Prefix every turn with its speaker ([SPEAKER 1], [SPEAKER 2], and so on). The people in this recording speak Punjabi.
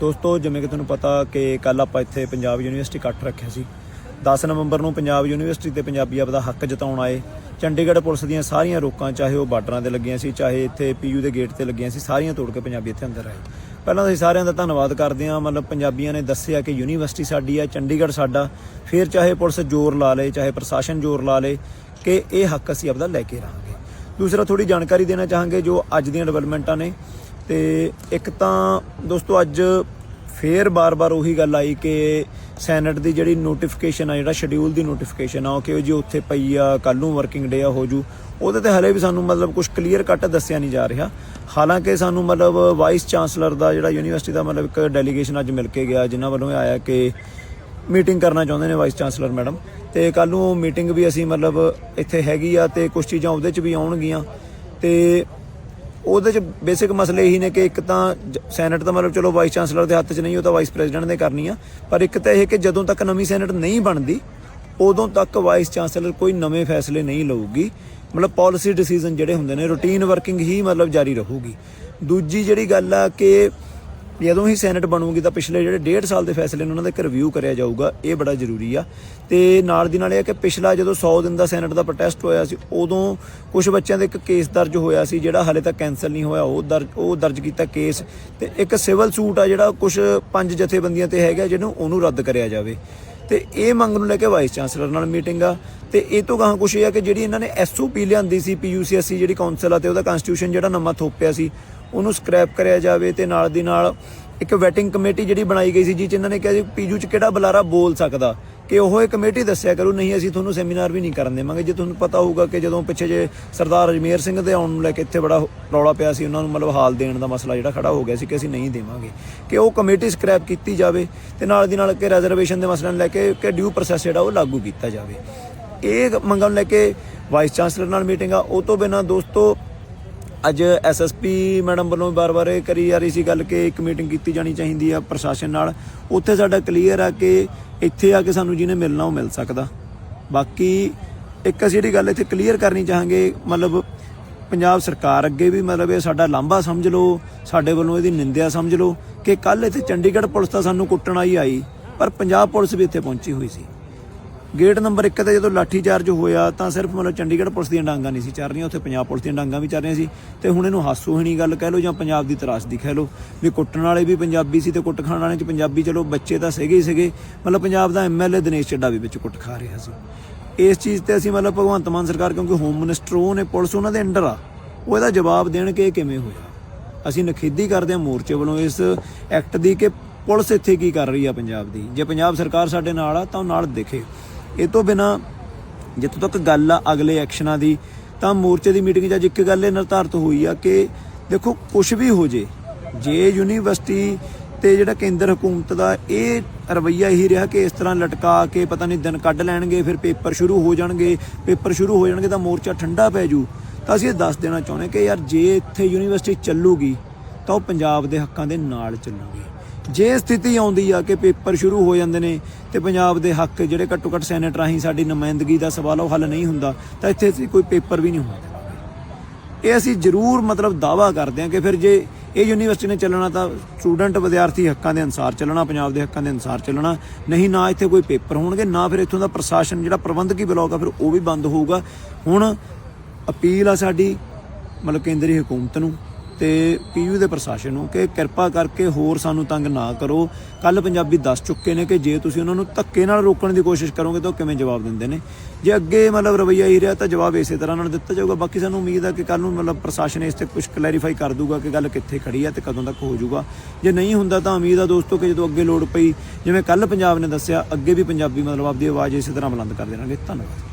[SPEAKER 1] ਦੋਸਤੋ, ਜਿਵੇਂ ਕਿ ਤੁਹਾਨੂੰ ਪਤਾ ਕਿ ਕੱਲ ਆਪਾਂ ਇੱਥੇ ਪੰਜਾਬ ਯੂਨੀਵਰਸਿਟੀ ਇਕੱਠ ਰੱਖਿਆ ਸੀ। 10 ਨਵੰਬਰ ਨੂੰ ਪੰਜਾਬ ਯੂਨੀਵਰਸਿਟੀ ਤੇ ਪੰਜਾਬੀ ਆਪਦਾ ਹੱਕ ਜਤਾਉਣ ਆਏ। ਚੰਡੀਗੜ੍ਹ ਪੁਲਿਸ ਦੀਆਂ ਸਾਰੀਆਂ ਰੋਕਾਂ, ਚਾਹੇ ਉਹ ਬਾਰਡਰਾਂ ਤੇ ਲੱਗੀਆਂ ਸੀ, ਚਾਹੇ ਇੱਥੇ ਪੀਯੂ ਦੇ ਗੇਟ ਤੇ ਲੱਗੀਆਂ ਸੀ, ਸਾਰੀਆਂ ਤੋੜ ਕੇ ਪੰਜਾਬੀ ਇੱਥੇ ਅੰਦਰ ਆਏ। ਪਹਿਲਾਂ ਅਸੀਂ ਸਾਰਿਆਂ ਦਾ ਧੰਨਵਾਦ ਕਰਦੇ ਹਾਂ। ਮਤਲਬ ਪੰਜਾਬੀਆਂ ਨੇ ਦੱਸਿਆ ਕਿ ਯੂਨੀਵਰਸਿਟੀ ਸਾਡੀ ਹੈ ਚੰਡੀਗੜ੍ਹ ਸਾਡਾ। ਫਿਰ ਚਾਹੇ ਪੁਲਿਸ ਜ਼ੋਰ ਲਾ ਲੇ, ਚਾਹੇ ਪ੍ਰਸ਼ਾਸਨ ਜ਼ੋਰ ਲਾ ਲੇ ਕਿ ਇਹ ਹੱਕ ਅਸੀਂ ਆਪਦਾ ਲੈ ਕੇ ਰਹਾਂਗੇ। ਦੂਸਰਾ ਥੋੜੀ ਜਾਣਕਾਰੀ ਦੇਣਾ ਚਾਹਾਂਗੇ ਜੋ ਅੱਜ ਦੀਆਂ ਡਿਵੈਲਪਮੈਂਟਾਂ ਨੇ। ਤੇ ਇੱਕ ਤਾਂ ਦੋਸਤੋ ਅੱਜ ਫੇਰ ਬਾਰ-ਬਾਰ ਉਹੀ ਗੱਲ ਆਈ ਕਿ ਸੈਨੇਟ ਦੀ ਜਿਹੜੀ ਨੋਟੀਫਿਕੇਸ਼ਨ ਆ, ਜਿਹੜਾ ਸ਼ਡਿਊਲ ਦੀ ਨੋਟੀਫਿਕੇਸ਼ਨ ਆ, ਉਹ ਕਿ ਜੀ ਉੱਥੇ ਪਈ ਆ ਕੱਲ ਨੂੰ ਵਰਕਿੰਗ ਡੇ ਆ, ਹੋ ਜੂ। ਉਹਦੇ ਤੇ ਹਲੇ ਵੀ ਸਾਨੂੰ ਮਤਲਬ ਕੁਝ ਕਲੀਅਰ ਕੱਟ ਦੱਸਿਆ ਨਹੀਂ ਜਾ ਰਿਹਾ। ਹਾਲਾਂਕਿ ਸਾਨੂੰ ਮਤਲਬ ਵਾਈਸ ਚਾਂਸਲਰ ਦਾ ਜਿਹੜਾ ਯੂਨੀਵਰਸਿਟੀ ਦਾ ਮਤਲਬ ਇੱਕ ਡੈਲੀਗੇਸ਼ਨ ਅੱਜ ਮਿਲ ਕੇ ਗਿਆ, ਜਿਨ੍ਹਾਂ ਵੱਲੋਂ ਇਹ ਆਇਆ ਕਿ ਮੀਟਿੰਗ ਕਰਨਾ ਚਾਹੁੰਦੇ ਨੇ ਵਾਈਸ ਚਾਂਸਲਰ ਮੈਡਮ ਤੇ ਕੱਲ ਨੂੰ ਮੀਟਿੰਗ ਵੀ ਅਸੀਂ ਮਤਲਬ ਇੱਥੇ ਹੈਗੀ ਆ ਤੇ ਕੁਝ ਚੀਜ਼ਾਂ ਉਹਦੇ 'ਚ ਵੀ ਆਉਣਗੀਆਂ। ਤੇ ਉਹਦੇ 'ਚ ਬੇਸਿਕ ਮਸਲੇ ਇਹੀ ਨੇ ਕਿ ਇੱਕ ਤਾਂ ਜ- ਸੈਨੇਟ ਤਾਂ ਮਤਲਬ ਚਲੋ ਵਾਈਸ ਚਾਂਸਲਰ ਦੇ ਹੱਥ 'ਚ ਨਹੀਂ, ਉਹ ਤਾਂ ਵਾਈਸ ਪ੍ਰੈਜ਼ੀਡੈਂਟ ਨੇ ਕਰਨੀ ਆ। ਪਰ ਇੱਕ ਤਾਂ ਇਹ ਕਿ ਜਦੋਂ ਤੱਕ ਨਵੀਂ ਸੈਨੇਟ ਨਹੀਂ ਬਣਦੀ, ਉਦੋਂ ਤੱਕ ਵਾਈਸ ਚਾਂਸਲਰ ਕੋਈ ਨਵੇਂ ਫੈਸਲੇ ਨਹੀਂ ਲਊਗੀ। ਮਤਲਬ ਪਾਲਿਸੀ ਡਿਸੀਜਨ ਜਿਹੜੇ ਹੁੰਦੇ ਨੇ ਰੂਟੀਨ ਵਰਕਿੰਗ ਹੀ ਮਤਲਬ ਜਾਰੀ ਰਹੂਗੀ। ਦੂਜੀ ਜਿਹੜੀ ਗੱਲ ਆ ਕਿ ਜਦੋਂ ਹੀ ਸੈਨੇਟ ਬਣੂਗੀ ਤਾਂ ਪਿਛਲੇ ਜਿਹੜੇ 1.5 ਸਾਲ ਦੇ ਫੈਸਲੇ ਨੇ ਉਹਨਾਂ ਦਾ ਇੱਕ ਰਿਵਿਊ ਕਰਿਆ ਜਾਊਗਾ, ਇਹ ਬੜਾ ਜ਼ਰੂਰੀ ਆ। ਤੇ ਨਾਲ ਦੀ ਨਾਲ ਇਹ ਆ ਕਿ ਪਿਛਲਾ ਜਦੋਂ 100 ਦਿਨ ਦਾ ਸੈਨੇਟ ਦਾ ਪ੍ਰੋਟੈਸਟ ਹੋਇਆ ਸੀ, ਉਦੋਂ ਕੁਝ ਬੱਚਿਆਂ ਦੇ ਇੱਕ ਕੇਸ ਦਰਜ ਹੋਇਆ ਸੀ, ਜਿਹੜਾ ਹਾਲੇ ਤੱਕ ਕੈਨਸਲ ਨਹੀਂ ਹੋਇਆ, ਉਹ ਦਰਜ ਉਹ ਦਰਜ ਕੀਤਾ ਕੇਸ ਤੇ ਇੱਕ ਸਿਵਲ ਸੂਟ ਆ ਜਿਹੜਾ ਕੁਝ ਪੰਜ ਜਥੇਬੰਦੀਆਂ ਤੇ ਹੈਗਾ, ਜਿਹਨੂੰ ਉਹਨੂੰ ਰੱਦ ਕਰਿਆ ਜਾਵੇ। ਤੇ ਇਹ ਮੰਗ ਨੂੰ ਲੈ ਕੇ ਵਾਈਸ ਚਾਂਸਲਰ ਨਾਲ ਮੀਟਿੰਗ ਆ। ਤੇ ਇਹ ਤੋਂ ਗਾਹਾਂ ਕੁਛ ਇਹ ਆ ਕਿ ਜਿਹੜੀ ਇਹਨਾਂ ਨੇ ਐਸਓਪੀ ਲਿਆਂਦੀ ਸੀ ਪੀਯੂਸੀਐਸਸੀ ਜਿਹੜੀ ਕਾਉਂਸਲ ਆ, ਤੇ ਉਹਦਾ ਕਨਸਟੀਟਿਊਸ਼ਨ ਜਿਹੜਾ ਨਵਾਂ ਥੋਪਿਆ ਸੀ ਉਹਨੂੰ ਸਕ੍ਰੈਪ ਕਰਿਆ ਜਾਵੇ ਤੇ ਨਾਲ ਦੀ ਨਾਲ ਇੱਕ ਵੈਟਿੰਗ ਕਮੇਟੀ ਜਿਹੜੀ ਬਣਾਈ ਗਈ ਸੀ, ਜਿਹ ਚ ਇਹਨਾਂ ਨੇ ਕਿਹਾ ਸੀ ਪੀਯੂ ਚ ਕਿਹੜਾ ਬੁਲਾਰਾ ਬੋਲ ਸਕਦਾ? ਕਿ ਉਹ ਇਹ ਕਮੇਟੀ ਦੱਸਿਆ ਕਰੂ, ਨਹੀਂ ਅਸੀਂ ਤੁਹਾਨੂੰ ਸੈਮੀਨਾਰ ਵੀ ਨਹੀਂ ਕਰਨ ਦੇਵਾਂਗੇ। ਜੇ ਤੁਹਾਨੂੰ ਪਤਾ ਹੋਊਗਾ ਕਿ ਜਦੋਂ ਪਿੱਛੇ ਜੇ ਸਰਦਾਰ ਅਜਮੇਰ ਸਿੰਘ ਦੇ ਆਉਣ ਨੂੰ ਲੈ ਕੇ ਇੱਥੇ ਬੜਾ ਰੌਲਾ ਪਿਆ ਸੀ, ਉਹਨਾਂ ਨੂੰ ਮਤਲਬ ਹਾਲ ਦੇਣ ਦਾ ਮਸਲਾ ਜਿਹੜਾ ਖੜਾ ਹੋ ਗਿਆ ਸੀ ਕਿ ਅਸੀਂ ਨਹੀਂ ਦੇਵਾਂਗੇ। ਕਿ ਉਹ ਕਮੇਟੀ ਸਕ੍ਰੈਪ ਕੀਤੀ ਜਾਵੇ ਤੇ ਨਾਲ ਦੀ ਨਾਲ ਕਿ ਰਿਜ਼ਰਵੇਸ਼ਨ ਦੇ ਮਸਲਿਆਂ ਨੂੰ ਲੈ ਕੇ ਕਿ ਡਿਊ ਪ੍ਰੋਸੈਸ ਜਿਹੜਾ ਉਹ ਲਾਗੂ ਕੀਤਾ ਜਾਵੇ। ਇਹ ਮੰਗਾਂ ਨੂੰ ਲੈ ਕੇ ਵਾਈਸ ਚਾਂਸਲਰ ਨਾਲ ਮੀਟਿੰਗ ਆ, ਉਹ ਤੋਂ ਬਿਨਾਂ ਦੋਸਤੋ ਅੱਜ ਐਸਐਸਪੀ ਮੈਡਮ ਵੱਲੋਂ ਬਾਰ-ਬਾਰ ਇਹ ਕਰੀ ਜਾ ਰਹੀ ਸੀ ਗੱਲ ਕਿ ਇੱਕ ਮੀਟਿੰਗ ਕੀਤੀ ਜਾਣੀ ਚਾਹੀਦੀ ਆ ਪ੍ਰਸ਼ਾਸਨ ਨਾਲ। ਉੱਥੇ ਸਾਡਾ ਕਲੀਅਰ ਆ ਕਿ ਇੱਥੇ ਆ ਕੇ ਸਾਨੂੰ ਜਿਹਨੇ ਮਿਲਣਾ ਉਹ ਮਿਲ ਸਕਦਾ। ਬਾਕੀ ਇੱਕ ਅਸੀਂ ਜਿਹੜੀ ਗੱਲ ਇੱਥੇ ਕਲੀਅਰ ਕਰਨੀ ਚਾਹਾਂਗੇ, ਮਤਲਬ ਪੰਜਾਬ ਸਰਕਾਰ ਅੱਗੇ ਵੀ ਮਤਲਬ ਇਹ ਸਾਡਾ ਲਾਂਭਾ ਸਮਝ ਲਓ, ਸਾਡੇ ਵੱਲੋਂ ਇਹਦੀ ਨਿੰਦਿਆ ਸਮਝ ਲਓ ਕਿ ਕੱਲ ਇੱਥੇ ਚੰਡੀਗੜ੍ਹ ਪੁਲਿਸ ਤਾਂ ਸਾਨੂੰ ਕੁੱਟਣ ਆਈ ਆਈ ਪਰ ਪੰਜਾਬ ਪੁਲਿਸ ਵੀ ਇੱਥੇ ਪਹੁੰਚੀ ਹੋਈ ਸੀ। ਗੇਟ ਨੰਬਰ 1 ਤੇ ਜਦੋਂ ਲਾਠੀ ਚਾਰਜ ਹੋਇਆ ਤਾਂ ਸਿਰਫ ਮਤਲਬ ਚੰਡੀਗੜ੍ਹ ਪੁਲਿਸ ਦੀਆਂ ਡਾਂਗਾਂ ਨਹੀਂ ਸੀ ਚੱਲ ਰਹੀਆਂ, ਉੱਥੇ ਪੰਜਾਬ ਪੁਲਿਸ ਦੀਆਂ ਡਾਂਗਾਂ ਵੀ ਚੱਲ ਰਹੀਆਂ ਸੀ। ਤੇ ਹੁਣ ਇਹਨੂੰ ਹਾਸੋਹੀਣੀ ਗੱਲ ਕਹਿ ਲਓ ਜਾਂ ਪੰਜਾਬ ਦੀ ਤਰਾਸਦੀ ਕਹਿ ਲਓ। ਵੀ ਕੁੱਟਣ ਵਾਲੇ ਵੀ ਪੰਜਾਬੀ ਸੀ ਤੇ ਕੁੱਟ ਖਾਣ ਵਾਲੇ ਚ ਪੰਜਾਬੀ ਚਲੋ ਬੱਚੇ ਤਾਂ ਸੀਗੇ ਹੀ ਸੀਗੇ, ਮਤਲਬ ਪੰਜਾਬ ਦਾ ਐਮਐਲਏ ਦਿਨੇਸ਼ ਚੱਡਾ ਵੀ ਵਿੱਚ ਕੁੱਟ ਖਾ ਰਿਹਾ ਸੀ। ਇਸ ਚੀਜ਼ ਤੇ ਅਸੀਂ ਮਤਲਬ ਭਗਵੰਤ ਮਾਨ ਸਰਕਾਰ ਕਿਉਂਕਿ ਹੋਮ ਮਿਨਿਸਟਰ ਉਹ ਨੇ ਪੁਲਿਸ ਉਹਨਾਂ ਦੇ ਅੰਡਰ ਆ, ਉਹ ਇਹਦਾ ਜਵਾਬ ਦੇਣ ਕਿ ਕਿਵੇਂ ਹੋਇਆ। ਅਸੀਂ ਨਖੇਦੀ ਕਰਦੇ ਹਾਂ ਮੋਰਚੇ ਵੱਲੋਂ ਇਸ ਐਕਟ ਦੀ ਕਿ ਪੁਲਿਸ ਇੱਥੇ ਕੀ ਕਰ ਰਹੀ ਆ ਪੰਜਾਬ ਦੀ। ਜੇ ਪੰਜਾਬ ਸਰਕਾਰ ਸਾਡੇ ਨਾਲ ਆ ਤਾਂ ਉਹ ਨਾਲ ਦਿਖੇ। ਇਹ ਤੋਂ ਬਿਨਾ ਜਿੱਥੋਂ ਤੱਕ ਗੱਲ ਆ ਅਗਲੇ ਐਕਸ਼ਨਾਂ ਦੀ, ਤਾਂ ਮੋਰਚੇ ਦੀ ਮੀਟਿੰਗ 'ਚ ਅੱਜ ਇੱਕ ਗੱਲ ਇਹ ਨਿਰਧਾਰਤ ਹੋਈ ਆ ਕਿ ਦੇਖੋ ਕੁਝ ਵੀ ਹੋ ਜੇ ਜੇ ਯੂਨੀਵਰਸਿਟੀ ਤੇ ਜਿਹੜਾ ਕੇਂਦਰ ਹਕੂਮਤ ਦਾ ਇਹ ਰਵਈਆ ਹੀ ਰਿਹਾ ਕਿ ਇਸ ਤਰ੍ਹਾਂ ਲਟਕਾ ਕੇ ਪਤਾ ਨਹੀਂ ਦਿਨ ਕੱਢ ਲੈਣਗੇ, ਫਿਰ ਪੇਪਰ ਸ਼ੁਰੂ ਹੋ ਜਾਣਗੇ, ਪੇਪਰ ਸ਼ੁਰੂ ਹੋ ਜਾਣਗੇ ਤਾਂ ਮੋਰਚਾ ਠੰਡਾ ਪੈ ਜੂ। ਤਾਂ ਅਸੀਂ ਇਹ ਦੱਸ ਦੇਣਾ ਚਾਹੁੰਦੇ ਕਿ ਯਾਰ ਜੇ ਇੱਥੇ ਯੂਨੀਵਰਸਿਟੀ ਚੱਲੂਗੀ, ਤਾਂ ਉਹ ਪੰਜਾਬ ਦੇ ਹੱਕਾਂ ਦੇ ਨਾਲ ਚੱਲੂਗੀ। ਜੇ ਸਥਿਤੀ ਆਉਂਦੀ ਆ ਕਿ ਪੇਪਰ ਸ਼ੁਰੂ ਹੋ ਜਾਂਦੇ ਨੇ ਤੇ ਪੰਜਾਬ ਦੇ ਹੱਕ ਜਿਹੜੇ ਘੱਟੋ ਘੱਟ ਸੈਨੇਟ ਰਾਹੀਂ ਸਾਡੀ ਨੁਮਾਇੰਦਗੀ ਦਾ ਸਵਾਲ ਉਹ ਹੱਲ ਨਹੀਂ ਹੁੰਦਾ, ਤਾਂ ਇੱਥੇ ਅਸੀਂ ਕੋਈ ਪੇਪਰ ਵੀ ਨਹੀਂ ਹੁੰਦਾ। ਇਹ ਅਸੀਂ ਜ਼ਰੂਰ ਮਤਲਬ ਦਾਵਾ ਕਰਦੇ ਹਾਂ ਕਿ ਫਿਰ ਜੇ ਇਹ ਯੂਨੀਵਰਸਿਟੀ ਨੇ ਚੱਲਣਾ ਤਾਂ ਸਟੂਡੈਂਟ ਵਿਦਿਆਰਥੀ ਹੱਕਾਂ ਦੇ ਅਨਸਾਰ ਚੱਲਣਾ, ਪੰਜਾਬ ਦੇ ਹੱਕਾਂ ਦੇ ਅਨਸਾਰ ਚੱਲਣਾ, ਨਹੀਂ ਨਾ ਇੱਥੇ ਕੋਈ ਪੇਪਰ ਹੋਣਗੇ, ਨਾ ਫਿਰ ਇੱਥੋਂ ਦਾ ਪ੍ਰਸ਼ਾਸਨ ਜਿਹੜਾ ਪ੍ਰਬੰਧਕੀ ਬਲਾਕ ਆ, ਫਿਰ ਉਹ ਵੀ ਬੰਦ ਹੋਊਗਾ। ਹੁਣ ਅਪੀਲ ਆ ਸਾਡੀ ਮਤਲਬ ਕੇਂਦਰੀ ਹਕੂਮਤ ਨੂੰ ਤੇ ਪੀਯੂ ਦੇ ਪ੍ਰਸ਼ਾਸਨ ਨੂੰ ਕਿ ਕਿਰਪਾ ਕਰਕੇ ਹੋਰ ਸਾਨੂੰ ਤੰਗ ਨਾ ਕਰੋ। ਕੱਲ ਪੰਜਾਬੀ ਦੱਸ ਚੁੱਕੇ ਨੇ ਕਿ ਜੇ ਤੁਸੀਂ ਉਹਨਾਂ ਨੂੰ ਧੱਕੇ ਨਾਲ ਰੋਕਣ ਦੀ ਕੋਸ਼ਿਸ਼ ਕਰੋਗੇ ਤਾਂ ਉਹ ਕਿਵੇਂ ਜਵਾਬ ਦਿੰਦੇ ਨੇ? ਜੇ ਅੱਗੇ ਮਤਲਬ ਰਵਈਆ ਹੀ ਰਿਹਾ ਤਾਂ ਜਵਾਬ ਇਸੇ ਤਰ੍ਹਾਂ ਨਾਲ ਦਿੱਤਾ ਜਾਊਗਾ। ਬਾਕੀ ਸਾਨੂੰ ਉਮੀਦ ਆ ਕਿ ਕੱਲ ਨੂੰ ਮਤਲਬ ਪ੍ਰਸ਼ਾਸਨ ਇਸ ਤੇ ਕੁਝ ਕਲੈਰੀਫਾਈ ਕਰ ਦੂਗਾ ਕਿ ਗੱਲ ਕਿੱਥੇ ਖੜੀ ਹੈ ਤੇ ਕਦੋਂ ਤੱਕ ਹੋ ਜਾਊਗਾ। ਜੇ ਨਹੀਂ ਹੁੰਦਾ ਤਾਂ ਉਮੀਦ ਆ ਦੋਸਤੋ ਕਿ ਜਦੋਂ ਅੱਗੇ ਲੋੜ ਪਈ, ਜਿਵੇਂ ਕੱਲ ਪੰਜਾਬ ਨੇ ਦੱਸਿਆ, ਅੱਗੇ ਵੀ ਪੰਜਾਬੀ ਮਤਲਬ ਆਪਦੀ ਆਵਾਜ਼ ਇਸੇ ਤਰ੍ਹਾਂ ਬੁਲੰਦ ਕਰ ਦੇਣਗੇ। ਧੰਨਵਾਦ।